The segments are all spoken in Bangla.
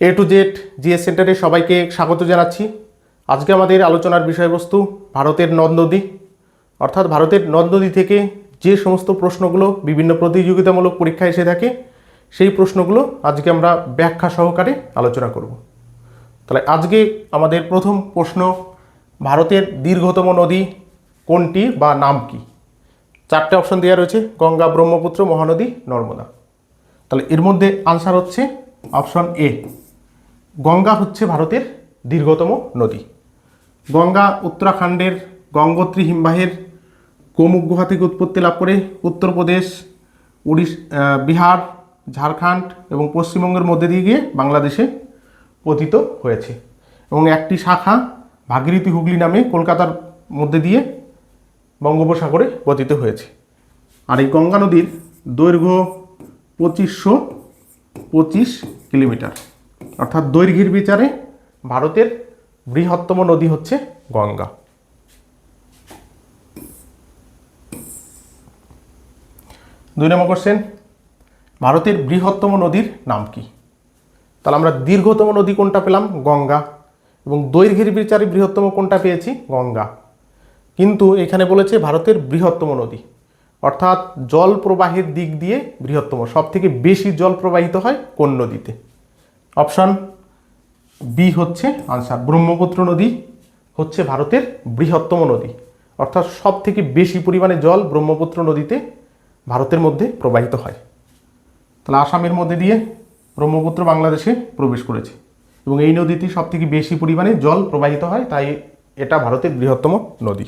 এ টু জেড জিএস সেন্টারে সবাইকে স্বাগত জানাচ্ছি। আজকে আমাদের আলোচনার বিষয়বস্তু ভারতের নদ নদী। অর্থাৎ ভারতের নদ নদী থেকে যে সমস্ত প্রশ্নগুলো বিভিন্ন প্রতিযোগিতামূলক পরীক্ষায় এসে থাকে, সেই প্রশ্নগুলো আজকে আমরা ব্যাখ্যা সহকারে আলোচনা করব। তাহলে আজকে আমাদের প্রথম প্রশ্ন, ভারতের দীর্ঘতম নদী কোনটি বা নাম কি? চারটে অপশন দেওয়া রয়েছে, গঙ্গা, ব্রহ্মপুত্র, মহানদী, নর্মদা। তাহলে এর মধ্যে আনসার হচ্ছে অপশন এ গঙ্গা হচ্ছে ভারতের দীর্ঘতম নদী। গঙ্গা উত্তরাখণ্ডের গঙ্গোত্রী হিমবাহের গোমুখ গুহা থেকে উৎপত্তি লাভ করে উত্তরপ্রদেশ উড়িষ বিহার, ঝাড়খণ্ড এবং পশ্চিমবঙ্গের মধ্যে দিয়ে গিয়ে বাংলাদেশে পতিত হয়েছে এবং একটি শাখা ভাগীরথী হুগলি নামে কলকাতার মধ্যে দিয়ে বঙ্গোপসাগরে পতিত হয়েছে। আর এই গঙ্গা নদীর দৈর্ঘ্য পঁচিশশো পঁচিশ কিলোমিটার। অর্থাৎ দৈর্ঘ্যের বিচারে ভারতের বৃহত্তম নদী হচ্ছে গঙ্গা। দুই নম্বর কোশ্চেন ভারতের বৃহত্তম নদীর নাম কি? তাহলে আমরা দীর্ঘতম নদী কোনটা পেলাম? গঙ্গা। এবং দৈর্ঘ্যের বিচারে বৃহত্তম কোনটা পেয়েছি? গঙ্গা। কিন্তু এখানে বলেছে ভারতের বৃহত্তম নদী। অর্থাৎ জল প্রবাহের দিক দিয়ে বৃহত্তম। সব থেকে বেশি জল প্রবাহিত হয় কোন নদীতে? অপশন বি হচ্ছে আনসার ব্রহ্মপুত্র নদী হচ্ছে ভারতের বৃহত্তম নদী। অর্থাৎ সব থেকে বেশি পরিমাণে জল ব্রহ্মপুত্র নদীতে ভারতের মধ্যে প্রবাহিত হয়। তাহলে আসামের মধ্যে দিয়ে ব্রহ্মপুত্র বাংলাদেশে প্রবেশ করেছে। এবং এই নদীতে সব থেকে বেশি পরিমাণে জল প্রবাহিত হয়, তাই এটা ভারতের বৃহত্তম নদী।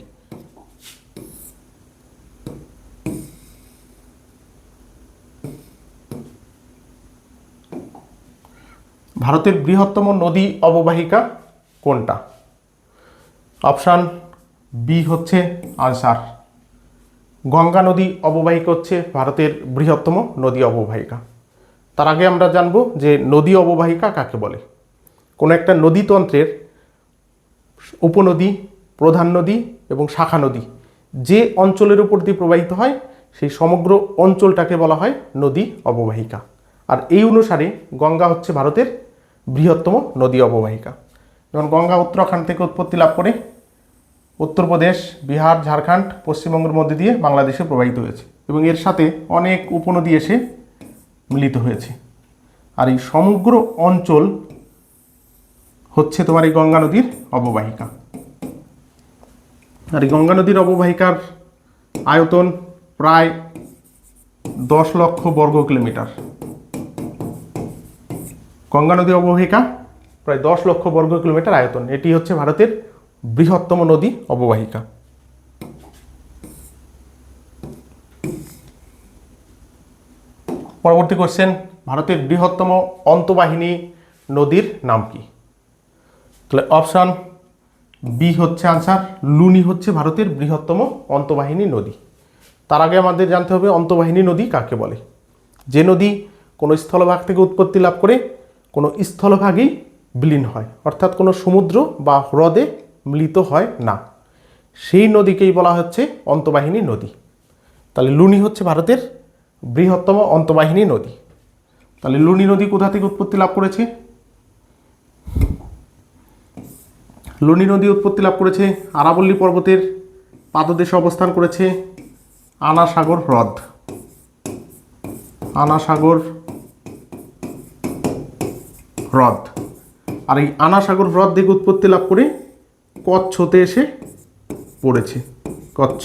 ভারতের বৃহত্তম নদী অববাহিকা কোনটা? অপশান বি হচ্ছে আনসার। গঙ্গা নদী অববাহিকা হচ্ছে ভারতের বৃহত্তম নদী অববাহিকা। তার আগে আমরা জানব যে নদী অববাহিকা কাকে বলে? কোনো একটা নদীতন্ত্রের উপনদী, প্রধান নদী এবং শাখা নদী যে অঞ্চলের উপর দিয়ে প্রবাহিত হয়, সেই সমগ্র অঞ্চলটাকে বলা হয় নদী অববাহিকা। আর এই অনুসারে গঙ্গা হচ্ছে ভারতের বৃহত্তম নদী অববাহিকা। যেমন গঙ্গা উত্তরাখণ্ড থেকে উৎপত্তি লাভ করে উত্তরপ্রদেশ বিহার, ঝাড়খণ্ড, পশ্চিমবঙ্গের মধ্যে দিয়ে বাংলাদেশে প্রবাহিত হয়েছে এবং এর সাথে অনেক উপনদী এসে মিলিত হয়েছে। আর এই সমগ্র অঞ্চল হচ্ছে তোমার এই গঙ্গা নদীর অববাহিকা। আর এই গঙ্গা নদীর অববাহিকার আয়তন প্রায় দশ লক্ষ বর্গ কিলোমিটার। গঙ্গা নদী অববাহিকা, প্রায় দশ লক্ষ বর্গ কিলোমিটার আয়তন। এটি হচ্ছে ভারতের বৃহত্তম নদী অববাহিকা। পরবর্তী কোশ্চেন ভারতের বৃহত্তম অন্তবাহিনী নদীর নাম কি? তাহলে অপশান বি হচ্ছে আনসার লুনি হচ্ছে ভারতের বৃহত্তম অন্তবাহিনী নদী। তার আগে আমাদের জানতে হবে অন্তবাহিনী নদী কাকে বলে। যে নদী কোনো স্থলভাগ থেকে উৎপত্তি লাভ করে কোনো স্থলভাগেই বিলীন হয়, অর্থাৎ কোনো সমুদ্র বা হ্রদে মিলিত হয় না। সেই নদীকেই বলা হচ্ছে অন্তবাহিনী নদী। তাহলে লুনি হচ্ছে ভারতের বৃহত্তম অন্তবাহিনী নদী। তাহলে লুনি নদী কোথা থেকে উৎপত্তি লাভ করেছে? লুনি নদী উৎপত্তি লাভ করেছে আরাবল্লী পর্বতের পাদদেশে অবস্থান করেছে আনাসাগর হ্রদ। আনাসাগর হ্রদ। আর এই আনাসাগর হ্রদ থেকে উৎপত্তি লাভ করে কচ্ছ হতে এসে পড়েছে, কচ্ছ।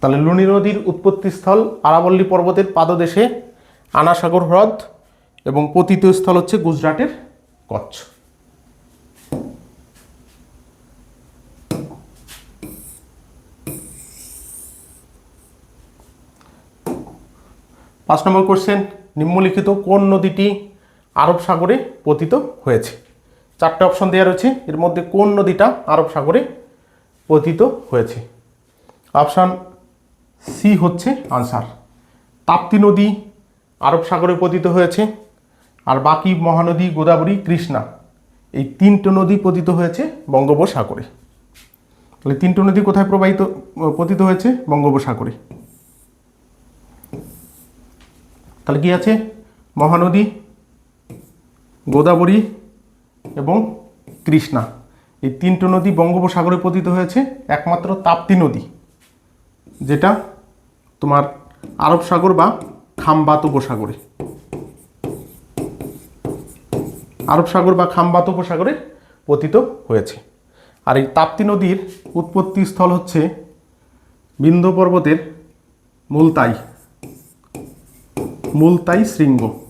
তাহলে লুনি নদীর উৎপত্তিস্থল আরাবল্লী পর্বতের পাদদেশে আনাসাগর হ্রদ এবং পতিত স্থল হচ্ছে গুজরাটের কচ্ছ। পাঁচ নম্বর কোশ্চেন নিম্নলিখিত কোন নদীটি আরব সাগরে পতিত হয়েছে। চারটে অপশন দেওয়া রয়েছে। এর মধ্যে কোন নদীটা আরব সাগরে পতিত হয়েছে? অপশান সি হচ্ছে আনসার। তাপ্তি নদী আরব সাগরে পতিত হয়েছে আর বাকি মহানদী গোদাবরী, কৃষ্ণা। এই তিনটে নদী পতিত হয়েছে বঙ্গোপসাগরে। তাহলে তিনটে নদী কোথায় প্রবাহিত, পতিত হয়েছে? বঙ্গোপসাগরে। তাহলে কি আছে? মহানদী গোদাবরী এবং কৃষ্ণা। এই তিনটে নদী বঙ্গোপসাগরে পতিত হয়েছে, একমাত্র তাপ্তি নদী, যেটা তোমার আরব সাগর বা খামবাত উপসাগরে। আরব সাগর বা খামবাত উপসাগরে পতিত হয়েছে। আর এই তাপ্তি নদীর উৎপত্তি স্থল হচ্ছে বিন্ধ্য পর্বতের মুলতাই মুলতাই শৃঙ্গ।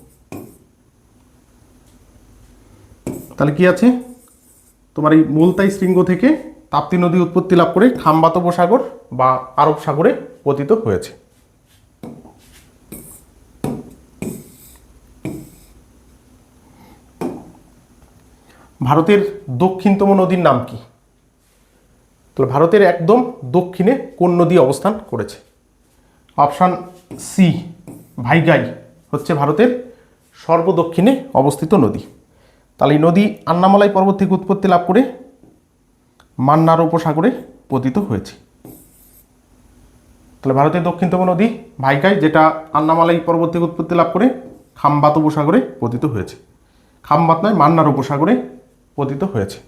তাহলে কি আছে? তোমার এই মুলতাই শৃঙ্গ থেকে তাপ্তি নদী উৎপত্তি লাভ করে খামবাত উপসাগর বা আরব সাগরে পতিত হয়েছে। ভারতের দক্ষিণতম নদীর নাম কি? তাহলে ভারতের একদম দক্ষিণে কোন নদী অবস্থান করেছে? অপশান সি, ভাইগাই হচ্ছে ভারতের সর্বদক্ষিণে অবস্থিত নদী। তাহলে এই নদী আন্নামালাই পর্বত থেকে উৎপত্তি লাভ করে মান্নার উপসাগরে পতিত হয়েছে। তাহলে ভারতের দক্ষিণতম নদী ভাইকাই, যেটা আন্নামালাই পর্বত থেকে উৎপত্তি লাভ করে খামবাত উপসাগরে পতিত হয়েছে। খামবাত নয়, মান্নার উপসাগরে পতিত হয়েছে।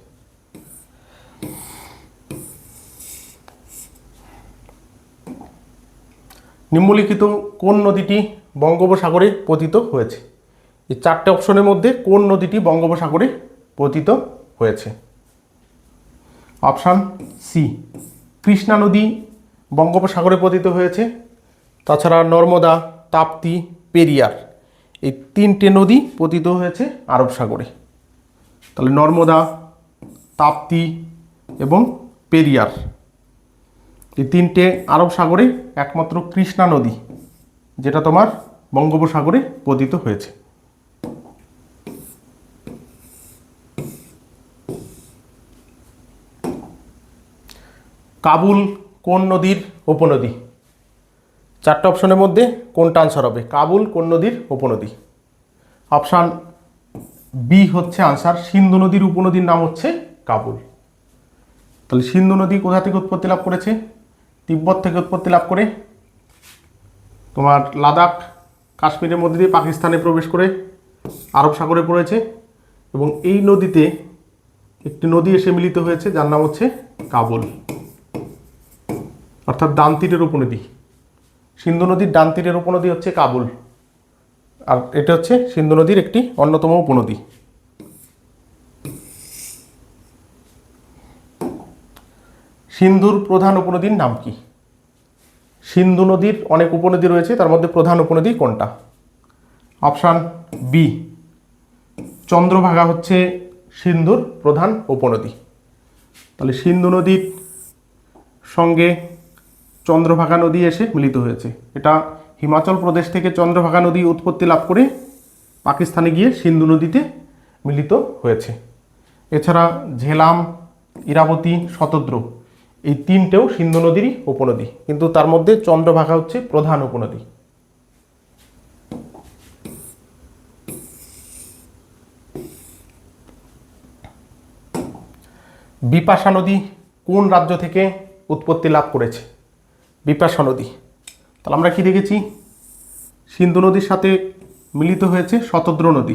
নিম্নলিখিত কোন নদীটি বঙ্গোপসাগরে পতিত হয়েছে? এই চারটে অপশনের মধ্যে কোন নদীটি বঙ্গোপসাগরে পতিত হয়েছে? অপশান সি কৃষ্ণা নদী বঙ্গোপসাগরে পতিত হয়েছে। তাছাড়া নর্মদা, তাপ্তি, পেরিয়ার এই তিনটে নদী পতিত হয়েছে আরব সাগরে। তাহলে নর্মদা, তাপ্তি এবং পেরিয়ার এই তিনটে আরব সাগরে একমাত্র কৃষ্ণা নদী যেটা তোমার বঙ্গোপসাগরে পতিত হয়েছে। কাবুল কোন নদীর উপনদী? চারটে অপশনের মধ্যে কোনটা আনসার হবে? কাবুল কোন নদীর উপনদী? অপশান বি হচ্ছে আনসার সিন্ধু নদীর উপনদীর নাম হচ্ছে কাবুল। তাহলে সিন্ধু নদী কোথা থেকে উৎপত্তি লাভ করেছে? তিব্বত থেকে উৎপত্তি লাভ করে তোমার লাদাখ, কাশ্মীরের মধ্যে দিয়ে পাকিস্তানে প্রবেশ করে, আরব সাগরে পড়েছে এবং এই নদীতে একটি নদী এসে মিলিত হয়েছে, যার নাম হচ্ছে কাবুল। অর্থাৎ ডান তীরের উপনদী। সিন্ধু নদীর ডান তীরের উপনদী হচ্ছে কাবুল। আর এটা হচ্ছে সিন্ধু নদীর একটি অন্যতম উপনদী। সিন্ধুর প্রধান উপনদীর নাম কি? সিন্ধু নদীর অনেক উপনদী রয়েছে, তার মধ্যে প্রধান উপনদী কোনটা? অপশান বি, চন্দ্রভাগা হচ্ছে সিন্ধুর প্রধান উপনদী। তাহলে সিন্ধু নদীর সঙ্গে চন্দ্রভাগা নদী এসে মিলিত হয়েছে। এটা হিমাচল প্রদেশ থেকে চন্দ্রভাগা নদী উৎপত্তি লাভ করে পাকিস্তানে গিয়ে সিন্ধু নদীতে মিলিত হয়েছে। এছাড়া ঝেলাম, ইরাবতী, শতদ্র এই তিনটেও সিন্ধু নদীরই উপনদী। কিন্তু তার মধ্যে চন্দ্রভাগা হচ্ছে প্রধান উপনদী। বিপাশা নদী কোন রাজ্য থেকে উৎপত্তি লাভ করেছে? বিপাশা নদী। তাহলে আমরা কি দেখেছি? সিন্ধু নদীর সাথে মিলিত হয়েছে শতদ্র নদী।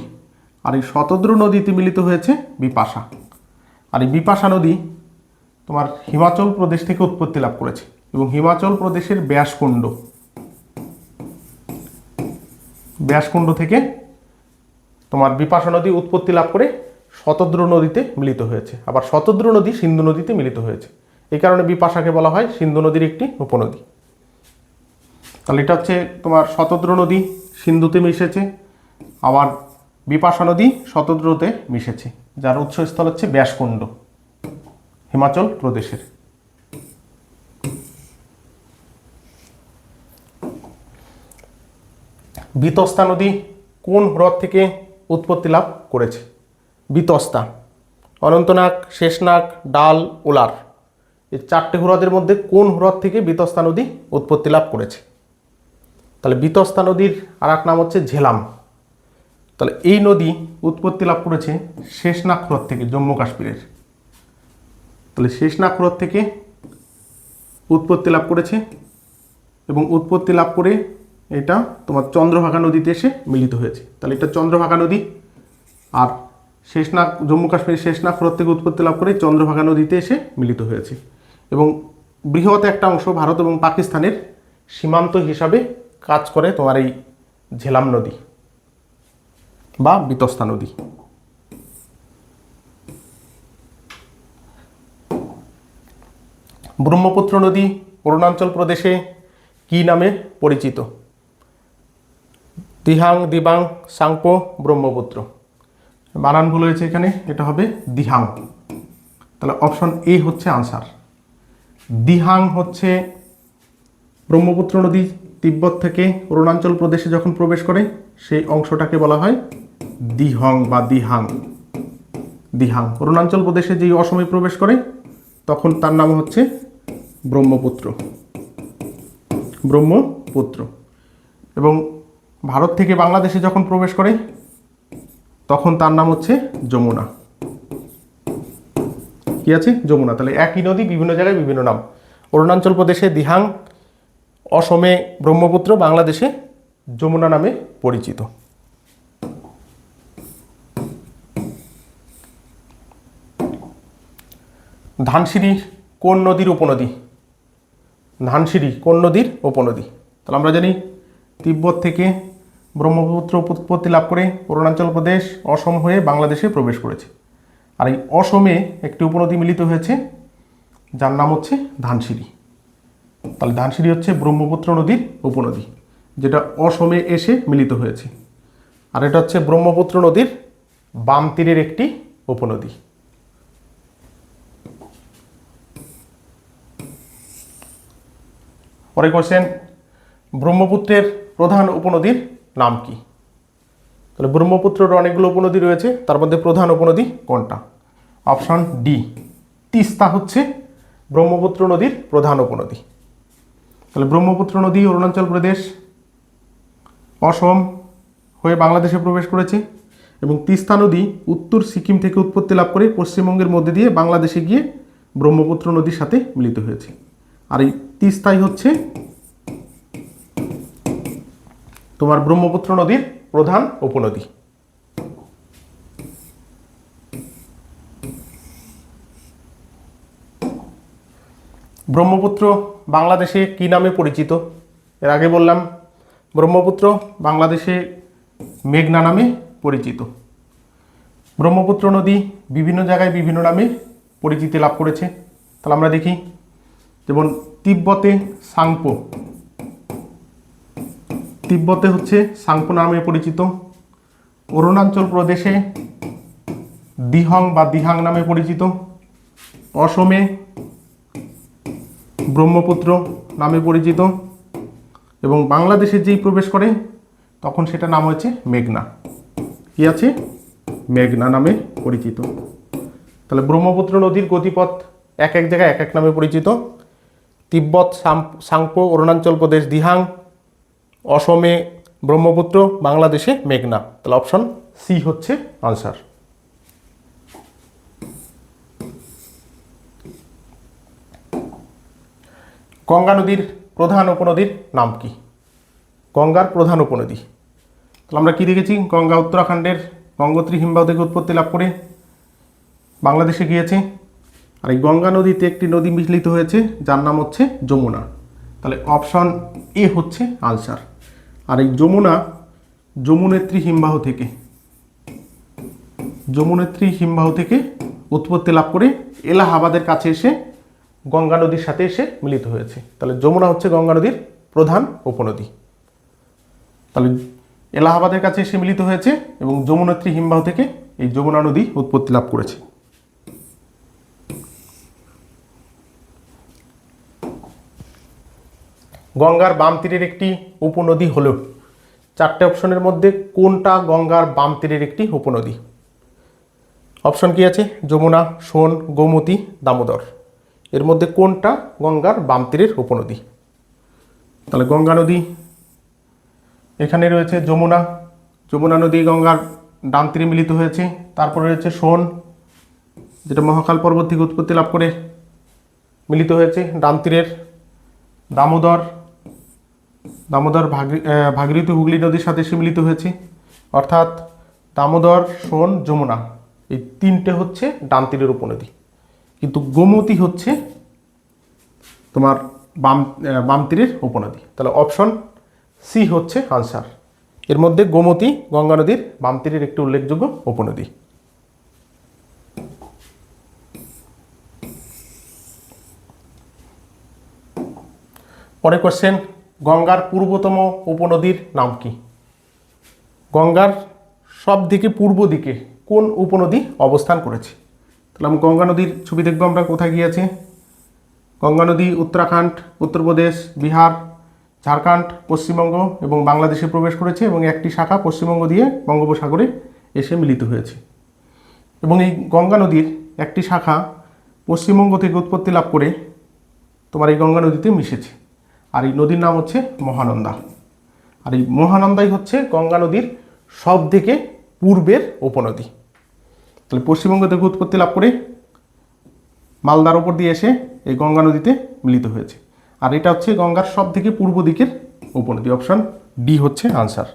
আর এই শতদ্র নদীতে মিলিত হয়েছে বিপাশা। আর এই বিপাশা নদী তোমার হিমাচল প্রদেশ থেকে উৎপত্তি লাভ করেছে এবং হিমাচল প্রদেশের ব্যাসকুণ্ড। ব্যাসকুণ্ড থেকে তোমার বিপাশা নদী উৎপত্তি লাভ করে শতদ্র নদীতে মিলিত হয়েছে। আবার শতদ্র নদী সিন্ধু নদীতে মিলিত হয়েছে। এই কারণে বিপাশাকে বলা হয় সিন্ধু নদীর একটি উপনদী। তাহলে এটা হচ্ছে তোমার শতদ্র নদী, সিন্ধুতে মিশেছে, আবার বিপাশা নদী শতদ্রতে মিশেছে, যার উৎসস্থল হচ্ছে ব্যাসকুণ্ড, হিমাচল প্রদেশের। বিতস্তা নদী কোন হ্রদ থেকে উৎপত্তি লাভ করেছে? বিতস্তা, অনন্তনাগ, শেষনাগ, ডাল, ওলার। এই চারটে হ্রদের মধ্যে কোন হ্রদ থেকে বিতস্তা নদী উৎপত্তি লাভ করেছে? তাহলে বিতস্তা নদীর আর এক নাম হচ্ছে ঝেলাম। তাহলে এই নদী উৎপত্তি লাভ করেছে শেষনাগ হ্রদ থেকে, জম্মু কাশ্মীরের। তাহলে শেষনাগ হ্রদ থেকে উৎপত্তি লাভ করেছে এবং উৎপত্তি লাভ করে এটা তোমার চন্দ্রভাগা নদীতে এসে মিলিত হয়েছে। তাহলে এটা চন্দ্রভাগা নদী আর শেষনাগ, জম্মু কাশ্মীরের শেষনাগ হ্রদ থেকে উৎপত্তি লাভ করে চন্দ্রভাগা নদীতে এসে মিলিত হয়েছে। এবং বৃহৎ একটা অংশ ভারত এবং পাকিস্তানের সীমান্ত হিসাবে কাজ করে তোমার এই ঝেলাম নদী বা বিতস্তা নদী। ব্রহ্মপুত্র নদী অরুণাচল প্রদেশে কি নামে পরিচিত? দিহাং, দিবাং, সাংপো, ব্রহ্মপুত্র। বানান ভুল হয়েছে এখানে, এটা হবে দিহাং। তাহলে অপশন এ হচ্ছে আনসার দিহাং হচ্ছে ব্রহ্মপুত্র নদী তিব্বত থেকে অরুণাচল প্রদেশে যখন প্রবেশ করে, সেই অংশটাকে বলা হয় দিহং বা দিহাং। দিহাং। অরুণাচল প্রদেশে যেই অসমে প্রবেশ করে, তখন তার নাম হচ্ছে ব্রহ্মপুত্র। ব্রহ্মপুত্র। এবং ভারত থেকে বাংলাদেশে যখন প্রবেশ করে, তখন তার নাম হচ্ছে যমুনা। কি আছে? যমুনা। তাহলে একই নদী, বিভিন্ন জায়গায় বিভিন্ন নাম। অরুণাচল প্রদেশে দিহাং, অসমে ব্রহ্মপুত্র, বাংলাদেশে যমুনা নামে পরিচিত। ধানসিঁড়ি কোন নদীর উপনদী? ধানসিঁড়ি কোন নদীর উপনদী? তাহলে আমরা জানি, তিব্বত থেকে ব্রহ্মপুত্র উৎপত্তি লাভ করে অরুণাচল প্রদেশ, অসম হয়ে বাংলাদেশে প্রবেশ করেছে। আর এই অসমে একটি উপনদী মিলিত হয়েছে, যার নাম হচ্ছে ধানসিঁড়ি। তাহলে ধানসিঁড়ি হচ্ছে ব্রহ্মপুত্র নদীর উপনদী, যেটা অসমে এসে মিলিত হয়েছে। আর এটা হচ্ছে ব্রহ্মপুত্র নদীর বাম তীরের একটি উপনদী। পরে কোশ্চেন ব্রহ্মপুত্রের প্রধান উপনদীর নাম কি? তাহলে ব্রহ্মপুত্রের অনেকগুলো উপনদী রয়েছে, তার মধ্যে প্রধান উপনদী কোনটা? অপশান ডি তিস্তা হচ্ছে ব্রহ্মপুত্র নদীর প্রধান উপনদী। তাহলে ব্রহ্মপুত্র নদী অরুণাচল প্রদেশ, অসম হয়ে বাংলাদেশে প্রবেশ করেছে এবং তিস্তা নদী উত্তর সিকিম থেকে উৎপত্তি লাভ করে পশ্চিমবঙ্গের মধ্যে দিয়ে বাংলাদেশে গিয়ে ব্রহ্মপুত্র নদীর সাথে মিলিত হয়েছে। আর এই তিস্তাই হচ্ছে তোমার ব্রহ্মপুত্র নদীর প্রধান উপনদী। ব্রহ্মপুত্র বাংলাদেশে কি নামে পরিচিত? এর আগে বললাম, ব্রহ্মপুত্র বাংলাদেশে মেঘনা নামে পরিচিত। ব্রহ্মপুত্র নদী বিভিন্ন জায়গায় বিভিন্ন নামে পরিচিতি লাভ করেছে। তাহলে আমরা দেখি, যেমন তিব্বতে সাংপো তিব্বতে হচ্ছে সাংপো নামে পরিচিত। অরুণাচল প্রদেশে দিহং বা দিহাং নামে পরিচিত। অসমে ব্রহ্মপুত্র নামে পরিচিত। এবং বাংলাদেশে যেই প্রবেশ করে, তখন সেটা নাম হচ্ছে মেঘনা। কি আছে? মেঘনা নামে পরিচিত। তাহলে ব্রহ্মপুত্র নদীর গতিপথ এক এক জায়গায় এক এক নামে পরিচিত। তিব্বত সাংপো, অরুণাচল প্রদেশ, দিহাং অসমে ব্রহ্মপুত্র, বাংলাদেশে মেঘনা। তাহলে অপশন সি হচ্ছে আনসার গঙ্গা নদীর প্রধান উপনদীর নাম কি? গঙ্গার প্রধান উপনদী। তাহলে আমরা কি দেখেছি? গঙ্গা উত্তরাখণ্ডের গঙ্গোত্রী হিমবাহ থেকে উৎপত্তি লাভ করে বাংলাদেশে গিয়েছে। আর এই গঙ্গা নদীতে একটি নদী মিলিত হয়েছে, যার নাম হচ্ছে যমুনা। তাহলে অপশন এ হচ্ছে আলসার। আর এই যমুনা, যমুনেত্রী হিমবাহ থেকে, যমুনেত্রী হিমবাহ থেকে উৎপত্তি লাভ করে এলাহাবাদের কাছে এসে গঙ্গা নদীর সাথে এসে মিলিত হয়েছে। তাহলে যমুনা হচ্ছে গঙ্গা নদীর প্রধান উপনদী। তাহলে এলাহাবাদের কাছে এসে মিলিত হয়েছে এবং যমুনেত্রী হিমবাহ থেকে এই যমুনা নদী উৎপত্তি লাভ করেছে। গঙ্গার বাম তীরের একটি উপনদী হল। চারটে অপশনের মধ্যে কোনটা গঙ্গার বাম তীরের একটি উপনদী? অপশন কি আছে? যমুনা, সোন, গোমতী, দামোদর। এর মধ্যে কোনটা গঙ্গার বাম তীরের উপনদী? তাহলে গঙ্গা নদী। এখানে রয়েছে যমুনা। যমুনা নদী গঙ্গার ডান তীরে মিলিত হয়েছে। তারপরে রয়েছে সোন, যেটা মহাকাল পর্বত থেকে উৎপত্তি লাভ করে। মিলিত হয়েছে ডান তীরের। দামোদর দামোদর ভাগী আহ, ভাগীরথী হুগলি নদীর সাথে মিলিত হয়েছে। অর্থাৎ দামোদর সোন যমুনা এই তিনটে হচ্ছে ডান তীরের উপনদী। কিন্তু গোমতী হচ্ছে তোমার বাম বাম তীরের উপনদী। তাহলে অপশন সি হচ্ছে আনসার। এর মধ্যে গোমতী গঙ্গা নদীর বাম তীরের একটি উল্লেখযোগ্য উপনদী। পরে কোশ্চেন গঙ্গার পূর্বতম উপনদীর নাম কি? গঙ্গার সব দিকে পূর্ব দিকে কোন উপনদী অবস্থান করেছে? তাহলে আমি গঙ্গা নদীর ছবি দেখব আমরা কোথায় গিয়েছে। গঙ্গা নদী, উত্তরাখণ্ড, উত্তরপ্রদেশ, বিহার, ঝাড়খণ্ড, পশ্চিমবঙ্গ এবং বাংলাদেশে প্রবেশ করেছে এবং একটি শাখা পশ্চিমবঙ্গ দিয়ে বঙ্গোপসাগরে এসে মিলিত হয়েছে। এবং এই গঙ্গা নদীর একটি শাখা পশ্চিমবঙ্গ থেকে উৎপত্তি লাভ করে তোমার এই গঙ্গা নদীতে মিশেছে। আর এই নদীর নাম হচ্ছে মহানন্দা। আর এই মহানন্দাই হচ্ছে গঙ্গা নদীর সব থেকে পূর্বের উপনদী। তাহলে পশ্চিমবঙ্গ থেকে উৎপত্তি লাভ করে মালদার ওপর দিয়ে এসে এই গঙ্গা নদীতে মিলিত হয়েছে। আর এটা হচ্ছে গঙ্গার সব থেকে পূর্ব দিকের উপনদী। অপশন ডি হচ্ছে আনসার।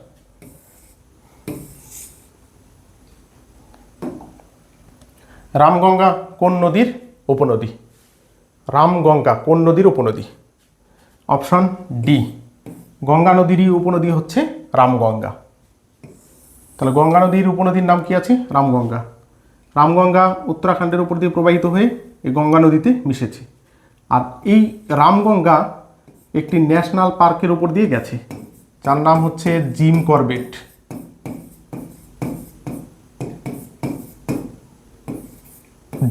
রামগঙ্গা কোন নদীর উপনদী? রামগঙ্গা কোন নদীর উপনদী? Option D. গঙ্গা নদীরই উপনদী হচ্ছে রামগঙ্গা। তাহলে গঙ্গা নদীর উপনদীর নাম কি আছে? রামগঙ্গা। রামগঙ্গা উত্তরাখণ্ডের উপর দিয়ে প্রবাহিত হয়ে এই গঙ্গা নদীতে মিশেছে। আর এই রামগঙ্গা একটি ন্যাশনাল পার্কের উপর দিয়ে গেছে। যার নাম হচ্ছে Jim Corbett.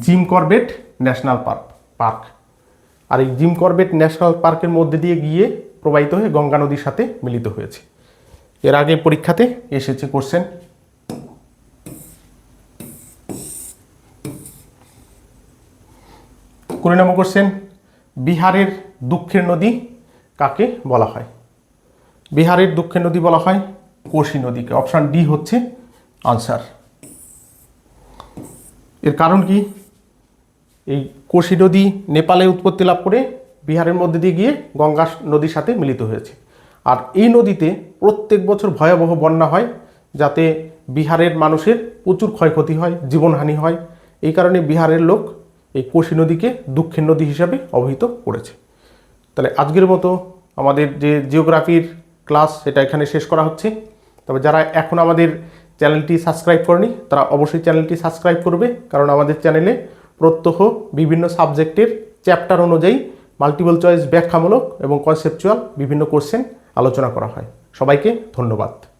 Jim Corbett national park park. আর এই জিম করবেট ন্যাশনাল পার্কের মধ্যে দিয়ে গিয়ে প্রবাহিত হয়ে গঙ্গা নদীর সাথে মিলিত হয়েছে। এর আগে পরীক্ষাতে এসেছে কোশ্চেন কুড়ি নম্বর কোশ্চেন বিহারের দুঃখের নদী কাকে বলা হয়? বিহারের দুঃখের নদী বলা হয় কোশি নদীকে। অপশান ডি হচ্ছে আনসার এর কারণ কি? এই কোশি নদী নেপালে উৎপত্তি লাভ করে বিহারের মধ্যে দিয়ে গিয়ে গঙ্গা নদীর সাথে মিলিত হয়েছে। আর এই নদীতে প্রত্যেক বছর ভয়াবহ বন্যা হয়, যাতে বিহারের মানুষের প্রচুর ক্ষয়ক্ষতি হয়, জীবনহানি হয়। এই কারণে বিহারের লোক এই কোশি নদীকে দুঃখের নদী হিসাবে অবহিত করেছে। তাহলে আজকের মতো আমাদের যে জিওগ্রাফির ক্লাস সেটা এখানে শেষ করা হচ্ছে। তবে যারা এখন আমাদের চ্যানেলটি সাবস্ক্রাইব করেনি, তারা অবশ্যই চ্যানেলটি সাবস্ক্রাইব করবে, কারণ আমাদের চ্যানেলে প্রত্যহ বিভিন্ন সাবজেক্টের চ্যাপ্টার অনুযায়ী মাল্টিপল চয়েস ব্যাখ্যামূলক এবং কনসেপচুয়াল বিভিন্ন কোশ্চেন আলোচনা করা হয়। সবাইকে ধন্যবাদ।